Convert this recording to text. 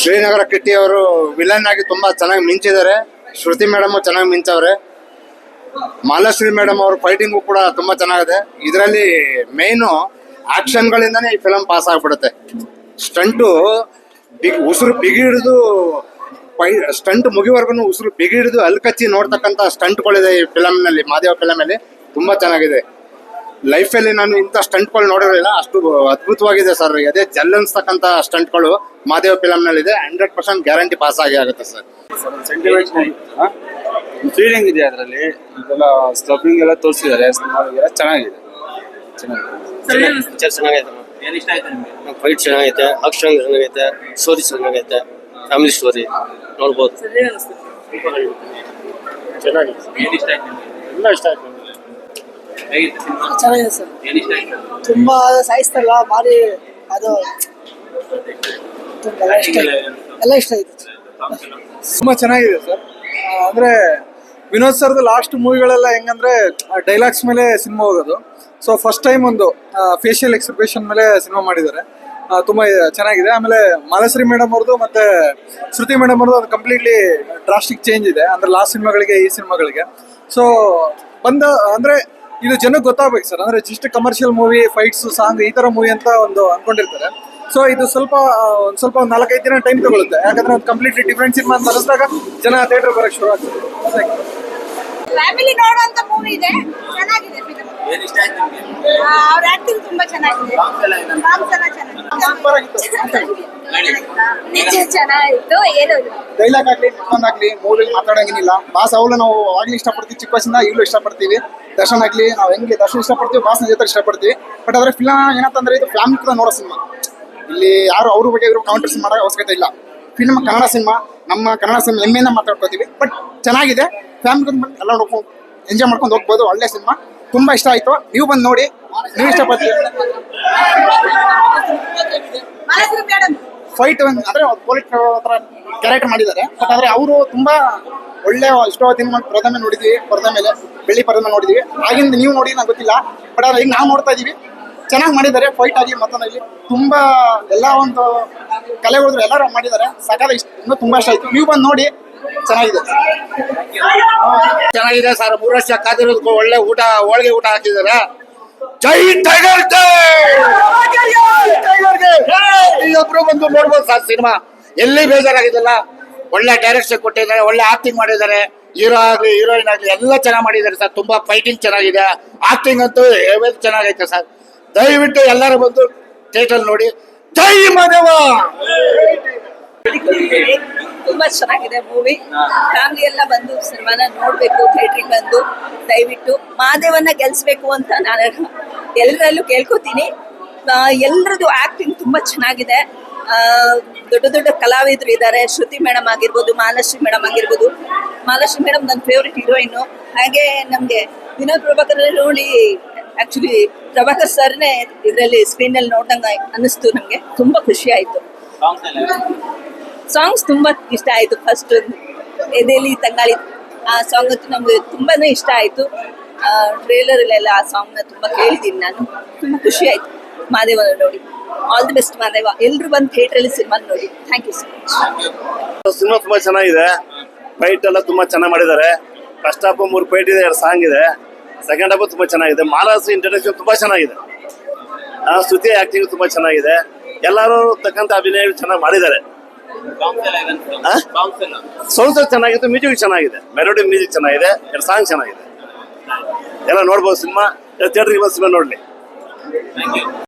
ಶ್ರೀನಗರ ಕಿಟ್ಟಿ ಅವರು ವಿಲನ್ ಆಗಿ ತುಂಬಾ ಚೆನ್ನಾಗಿ ಮಿಂಚಿದ್ದಾರೆ. ಶ್ರುತಿ ಮೇಡಮ್ ಚೆನ್ನಾಗಿ ಮಿಂಚವ್ರೆ. ಮಾಲಾಶ್ರೀ ಮೇಡಮ್ ಅವ್ರ ಫೈಟಿಂಗ್ ಕೂಡ ತುಂಬಾ ಚೆನ್ನಾಗಿದೆ. ಇದರಲ್ಲಿ ಮೇನು ಆಕ್ಷನ್ ಗಳಿಂದಾನೇ ಈ ಫಿಲಮ್ ಪಾಸ್ ಆಗ್ಬಿಡುತ್ತೆ. ಸ್ಟಂಟು ಬಿಗ್ ಉಸಿರು ಬಿಗಿ ಹಿಡಿದು ಫೈ ಸ್ಟಂಟ್ ಮುಗಿವರೆಗೂ ಉಸಿರು ಬಿಗಿ ಹಿಡಿದು ಅಲ್ಕಚ್ಚಿ ನೋಡ್ತಕ್ಕಂಥ ಸ್ಟಂಟ್ಗಳಿದೆ ಈ ಫಿಲಮ್ನಲ್ಲಿ ಮಾದೇವ ಫಿಲಮಲ್ಲಿ ತುಂಬಾ ಚೆನ್ನಾಗಿದೆ. ಲೈಫಲ್ಲಿ ನಾನು ಇಂಥ ಸ್ಟಂಟ್ಗಳು ನೋಡಿರಲಿಲ್ಲ. ಅಷ್ಟು ಅದ್ಭುತವಾಗಿದೆ ಸರ್. ಅದೇ ಜಲ್ ಅನ್ಸ್ತಕ್ಕಂಥ ಸ್ಟಂಟ್ಗಳು ಮಾದೇವ ಫಿಲಮ್ನಲ್ಲಿದೆ ಹಂಡ್ರೆಡ್ ಪರ್ಸೆಂಟ್ ಗ್ಯಾರಂಟಿ ಪಾಸ್ ಆಗಿ ಆಗುತ್ತೆ ಸರ್. ಫೀಲಿಂಗ್ ಇದೆ ಅದರಲ್ಲಿ? ಇದೆಲ್ಲ ಸ್ಟಫಿಂಗ್ ಎಲ್ಲ ತೋರಿಸಿದ್ದಾರೆ. ಚೆನ್ನಾಗಿದೆ. ಚೆನ್ನಾಗಿದೆ. ಚೆನ್ನಾಗೈತೆ ಫೈಟ್ ಚೆನ್ನಾಗೈತೆ. ಆಕ್ಷನ್ ಚೆನ್ನಾಗೈತೆ. ಸ್ಟೋರಿ ಚೆನ್ನಾಗೈತೆ. ಫ್ಯಾಮಿಲಿ ಸ್ಟೋರಿ ನೋಡ್ಬೋದು. ಎಲ್ಲ ಇಷ್ಟ ಆಯ್ತು. ಚೆನ್ನಾಗಿದೆ ಸರ್. ತುಂಬಾ ಸಾಯಿಸ್ತಲ್ಲ ಭಾರಿ ಅದು ತುಂಬ ಎಲ್ಲ ಇಷ್ಟ ಆಯ್ತು. ಎಲ್ಲ ಇಷ್ಟ ಆಯ್ತು. ತುಂಬಾ ಚೆನ್ನಾಗಿದೆ ಸರ್. ಅಂದ್ರೆ ವಿನೋದ್ ಸರ್ದು ಲಾಸ್ಟ್ ಮೂವಿಗಳೆಲ್ಲ ಹೆಂಗಂದ್ರೆ ಡೈಲಾಗ್ಸ್ ಮೇಲೆ ಸಿನಿಮಾ ಹೋಗೋದು. ಸೊ ಫಸ್ಟ್ ಟೈಮ್ ಒಂದು ಫೇಶಿಯಲ್ ಎಕ್ಸ್ಪ್ರೆಷನ್ ಮೇಲೆ ಸಿನಿಮಾ ಮಾಡಿದ್ದಾರೆ. ತುಂಬಾ ಚೆನ್ನಾಗಿದೆ. ಆಮೇಲೆ ಮಾಲಶ್ರೀ ಮೇಡಮ್ ಅವ್ರದ್ದು ಮತ್ತೆ ಶ್ರುತಿ ಮೇಡಮ್ ಅವ್ರದ್ದು ಅದು ಕಂಪ್ಲೀಟ್ಲಿ ಡ್ರಾಸ್ಟಿಕ್ ಚೇಂಜ್ ಇದೆ. ಅಂದ್ರೆ ಲಾಸ್ಟ್ ಸಿನಿಮಾಗಳಿಗೆ ಈ ಸಿನಿಮಾಗಳಿಗೆ. ಸೊ ಬಂದ ಅಂದ್ರೆ ಇದು ಜನಕ್ಕೆ ಗೊತ್ತಾಗ್ಬೇಕು ಸರ್. ಅಂದ್ರೆ just commercial movie fights song ಈ ತರ ಮೂವಿ ಅಂತ ಒಂದು ಅನ್ಕೊಂಡಿರ್ತಾರೆ. ಸೊ ಇದು ಸ್ವಲ್ಪ ಒಂದು ಸ್ವಲ್ಪ ಒಂದು ನಾಲ್ಕೈದು ದಿನ ಟೈಮ್ ತಗೊಳುತ್ತೆ. ಯಾಕಂದ್ರೆ ಒಂದು ಕಂಪ್ಲೀಟ್ಲಿ ಡಿಫ್ರೆಂಟ್ ಸಿನಿಮಾ ಅಂತ ಅನಿಸಿದಾಗ ಜನ ಥಿಯೇಟರ್ ಬರಕ್ಕೆ ಶುರು ಆಗ್ತದೆ. ಫ್ಯಾಮಿಲಿ ನೋಡುವಂತ ಮೂವಿ ಇದೆ. ಚೆನ್ನಾಗಿದೆ ಫಿಲಮ್ ಅವ್ರ ಆಕ್ಟಿಂಗ್ ತುಂಬಾ ಚೆನ್ನಾಗಿದೆ. ಸಾಂಗ್ಸ್ ಎಲ್ಲ ಚೆನ್ನಾಗಿದೆ. ನಿಜ ಚೆನ್ನಾಗಿತ್ತು ಏನು ಡೈಲಾಗ್ ಆಗ್ಲಿ ಆಗ್ಲಿ ಮೂವಿ ಮಾತಾಡಂಗಿಲ್ಲ ಬಾಸ್ ಅವಳು ನಾವು ಆಗ್ಲಿ ಇಷ್ಟಪಡ್ತೀವಿ ಚಿಕ್ಕ ವಯಸ್ಸಿಂದ ಈಗಲೂ ಇಷ್ಟಪಡ್ತೀವಿ. ದರ್ಶನ್ ಆಗ್ಲಿ ನಾವು ಹೆಂಗೆ ದರ್ಶನ್ ಇಷ್ಟಪಡ್ತೀವಿ ಬಾಸ್ನ ಜೊತೆ ಇಷ್ಟಪಡ್ತೀವಿ. ಬಟ್ ಅದರ ಫಿಲ್ಮ್ ಏನಂತಂದ್ರೆ ಇದು ಫ್ಯಾಮಿಲಿ ಕೂಡ ನೋಡೋ ಸಿನಿಮಾ ಇಲ್ಲಿ ಯಾರು ಅವ್ರ ಬಗ್ಗೆ ಇವರು ಕೌಂಟರ್ಸ್ ಮಾಡೋ ಅವಶ್ಯಕತೆ ಇಲ್ಲ. ಫಿಲ್ಮ್ ಕನ್ನಡ ಸಿನಿಮಾ ನಮ್ಮ ಕನ್ನಡ ಸಿನಿಮಾ ಹೆಮ್ಮೆಯಿಂದ ಮಾತಾಡ್ಕೋತೀವಿ. ಬಟ್ ಚೆನ್ನಾಗಿದೆ. ಫ್ಯಾಮಿಲಿ ಎಲ್ಲ ನೋಡ್ಕೊಂಡು ಎಂಜಾಯ್ ಮಾಡ್ಕೊಂಡು ಹೋಗ್ಬೋದು. ಒಳ್ಳೆ ಸಿನಿಮಾ ತುಂಬಾ ಇಷ್ಟ ಆಯ್ತು. ನೀವು ಬಂದು ನೋಡಿ. ನೀವು ಇಷ್ಟಪಡ್ತೀವಿ ಫೈಟ್ ಅಂದ್ರೆ ಪೊಲೀಸ್ ಹತ್ರ ಕ್ಯಾರೆಕ್ಟರ್ ಮಾಡಿದ್ದಾರೆ. ಬಟ್ ಆದ್ರೆ ಅವರು ತುಂಬಾ ಒಳ್ಳೆ ಎಷ್ಟೋ ದಿನ ಪ್ರಥಮ ನೋಡಿದ್ವಿ ಪರದ ಮೇಲೆ ಬೆಳ್ಳಿ ಪರದ ಮೇಲೆ ನೋಡಿದ್ವಿ. ಆಗಿಂದ ನೀವು ನೋಡಿ ನಂಗೆ ಗೊತ್ತಿಲ್ಲ. ಬಟ್ ಆದ್ರೆ ಈಗ ನಾವು ನೋಡ್ತಾ ಇದೀವಿ. ಚೆನ್ನಾಗಿ ಮಾಡಿದ್ದಾರೆ ಫೈಟ್ ಆಗಿ ಮತ್ತೊಂದಲ್ಲಿ ತುಂಬಾ ಎಲ್ಲ ಒಂದು ಕಲೆ ಹೋದ್ರು ಎಲ್ಲರೂ ಮಾಡಿದ್ದಾರೆ. ಸಕಾಲ ಇಷ್ಟ ಇನ್ನೂ ತುಂಬಾ ಇಷ್ಟ ಆಯ್ತು. ನೀವು ಬಂದು ನೋಡಿ ಚೆನ್ನಾಗಿದೆ. ಚೆನ್ನಾಗಿದೆ ಸರ್. ಮೂರು ವರ್ಷ ಕಾದಿರೋದಕ್ಕೂ ಒಳ್ಳೆ ಊಟ ಹೋಳಿಗೆ ಊಟ ಹಾಕಿದ್ದಾರೆ? ಜೈ ಟೈಗರ್ ಒಬ್ರು ಬಂದು ನೋಡ್ಬೋದು ಸರ್ ಸಿನಿಮಾ. ಎಲ್ಲಿ ಬೇಜಾರಾಗಿದ್ದಲ್ಲ? ಒಳ್ಳೆ ಡೈರೆಕ್ಷನ್ ಕೊಟ್ಟಿದ್ದಾರೆ, ಒಳ್ಳೆ ಆಕ್ಟಿಂಗ್ ಮಾಡಿದ್ದಾರೆ. ಹೀರೋ ಆಗ್ಲಿ ಹೀರೋಯಿನ್ ಆಗ್ಲಿ, ಎಲ್ಲ ಚೆನ್ನಾಗಿ ಮಾಡಿದ್ದಾರೆ ಸರ್. ತುಂಬಾ ಫೈಟಿಂಗ್ ಚೆನ್ನಾಗಿದೆ. ಆಕ್ಟಿಂಗ್ ಅಂತೂ ಚೆನ್ನಾಗೈತೆ ಸರ್. ದಯವಿಟ್ಟು ಎಲ್ಲರೂ ಬಂದು ಥಿಯೇಟರ್ ನೋಡಿ. ಜೈ ಮಾದೇವ! ತುಂಬಾ ಚೆನ್ನಾಗಿದೆ ಮೂವಿ ಫ್ಯಾಮಿಲಿ ಎಲ್ಲ ಬಂದು ಸಿನಿಮಾನ ನೋಡ್ಬೇಕು ಥಿಯೇಟ್ರಿಗೆ ಬಂದು ದಯವಿಟ್ಟು ಮಾದೇವನ್ನ ಗೆಲ್ಸ್ಬೇಕು ಅಂತ ನಾನು ಎಲ್ಲರಲ್ಲೂ ಕೇಳ್ಕೊತೀನಿ. ಎಲ್ಲರದ್ದು ಆಕ್ಟಿಂಗ್ ತುಂಬಾ ಚೆನ್ನಾಗಿದೆ. ದೊಡ್ಡ ದೊಡ್ಡ ಕಲಾವಿದರು ಇದ್ದಾರೆ. ಶ್ರುತಿ ಮೇಡಮ್ ಆಗಿರ್ಬೋದು ಮಾಲಶ್ರೀ ಮೇಡಮ್ ಆಗಿರ್ಬೋದು. ಮಾಲಶ್ರೀ ಮೇಡಮ್ ನನ್ನ ಫೇವ್ರೆಟ್ ಹೀರೋಯಿನ್ ಹಾಗೆ ನಮಗೆ ವಿನೋದ್ ಪ್ರಭಾಕರ್ ನೋಡಿ ಆಕ್ಚುಲಿ ಪ್ರಭಾಕರ್ ಸರ್ನೇ ಇದರಲ್ಲಿ ಸ್ಕ್ರೀನಲ್ಲಿ ನೋಡ್ದಂಗ ಅನಿಸ್ತು ನಮಗೆ. ತುಂಬಾ ಖುಷಿ ಆಯ್ತು. ಸಾಂಗ್ಸ್ ತುಂಬಾ ಇಷ್ಟ ಆಯ್ತು ಫಸ್ಟ್ ಎದೆಲಿ ತಂಗಾಳಿ. ಆ ಸಾಂಗ್ ಅಂತೂ ನಮ್ಗೆ ತುಂಬಾನೇ ಇಷ್ಟ ಆಯ್ತು. ಟ್ರೇಲರಲ್ಲೆಲ್ಲ ಆ ಸಾಂಗ್ನ ತುಂಬಾ ಕೇಳಿದ್ದೀನಿ ನಾನು. ತುಂಬಾ ಖುಷಿ ಆಯ್ತು. ಮಾದೇವನ ನೋಡಿ. All the best Madeva. ಎಲ್ಲರೂ ಬಂದು ಥಿಯೇಟ್ರಲ್ಲಿ ಸಿನಿಮಾ ನೋಡಿ. Thank you so much cinema ತುಂಬಾ ಚೆನ್ನಾಗಿದೆ. ಫೈಟ್ ಎಲ್ಲ ತುಂಬಾ ಚೆನ್ನಾಗಿ ಮಾಡಿದ್ದಾರೆ. ಫಸ್ಟ್ ಹಾಫ್ ಮೂರು ಫೈಟ್ ಇದೆ ಎರಡು ಸಾಂಗ್ ಇದೆ. ಸೆಕೆಂಡ್ ಹಾಫ್ ತುಂಬಾ ಚೆನ್ನಾಗಿದೆ. ಮಹಾರಾಷ್ಟ್ರ ಇಂಟ್ರಡಕ್ಷನ್ ತುಂಬಾ ಚೆನ್ನಾಗಿದೆ. ಆ ಶ್ರುತಿ ಆಕ್ಟಿಂಗ್ ತುಂಬಾ ಚೆನ್ನಾಗಿದೆ. ಎಲ್ಲರೂ ತಕ್ಕಂತ ಅಭಿನಯ ಚೆನ್ನಾಗಿ ಮಾಡಿದ್ದಾರೆ. ಸೌಂಡ್ ಚೆನ್ನಾಗಿತ್ತು ಮ್ಯೂಸಿಕ್ ಚೆನ್ನಾಗಿದೆ. ಮೆಲೋಡಿ ಮ್ಯೂಸಿಕ್ ಚೆನ್ನಾಗಿದೆ. ಎರಡು ಸಾಂಗ್ ಚೆನ್ನಾಗಿದೆ. ಎಲ್ಲ ನೋಡ್ಬೋದು ಸಿನಿಮಾ. ಥಿಯೇಟರ್ಗೆ ಬಂದು ಸಿನಿಮಾ ನೋಡ್ಲಿ.